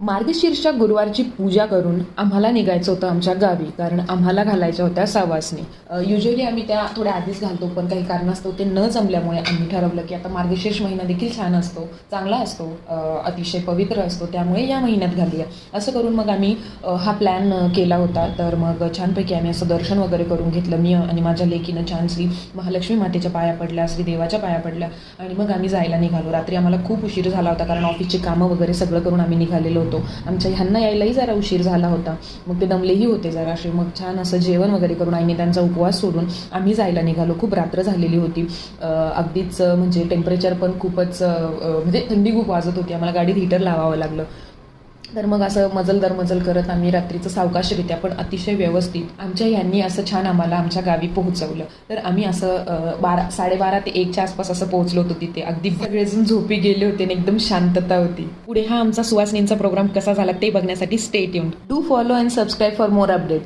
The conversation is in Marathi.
मार्गशीर्ष गुरुवारची पूजा करून आम्हाला निघायचं होतं आमच्या गावी कारण आम्हाला घालायच्या होत्या सवासनी. युजली आम्ही त्या थोड्या आधीच घालतो पण काही कारणास्तव ते न जमल्यामुळे आम्ही ठरवलं की आता मार्गशीर्ष महिना देखील छान असतो चांगला असतो अतिशय पवित्र असतो त्यामुळे या महिन्यात घालूया. असं करून मग आम्ही हा प्लॅन केला होता. तर मग छानपैकी आम्ही असं दर्शन वगैरे करून घेतलं. मी आणि माझ्या लेकीनं छान श्री महालक्ष्मी मातेच्या पाया पडल्या श्री देवाच्या पाया पडल्या आणि मग आम्ही जायला निघालो. रात्री आम्हाला खूप उशीर झाला होता कारण ऑफिसची कामं वगैरे सगळं करून आम्ही निघालेलो होतो. आमच्या ह्यांना यायलाही जरा उशीर झाला होता. मग ते दमलेही होते जराशे. मग छान असं जेवण वगैरे करून आईने त्यांचा उपवास सोडून आम्ही जायला निघालो. खूप रात्र झालेली होती. अगदीच म्हणजे टेम्परेचर पण खूपच म्हणजे थंडी खूप वाजत होती. आम्हाला गाडीत हीटर लावावं लागलं. तर मग असं मजल दरमजल करत आम्ही रात्रीचं सावकाशरित्या पण अतिशय व्यवस्थित आमच्या यांनी असं छान आम्हाला आमच्या गावी पोहोचवलं. तर आम्ही असं बारा साडेबारा ते एकच्या आसपास असं पोहोचलो होतो तिथे. अगदी सगळेजण झोपी गेले होते आणि एकदम शांतता होती. पुढे हा आमचा सुवासनींचा प्रोग्राम कसा झाला ते बघण्यासाठी स्टेट येऊन do follow and subscribe for more update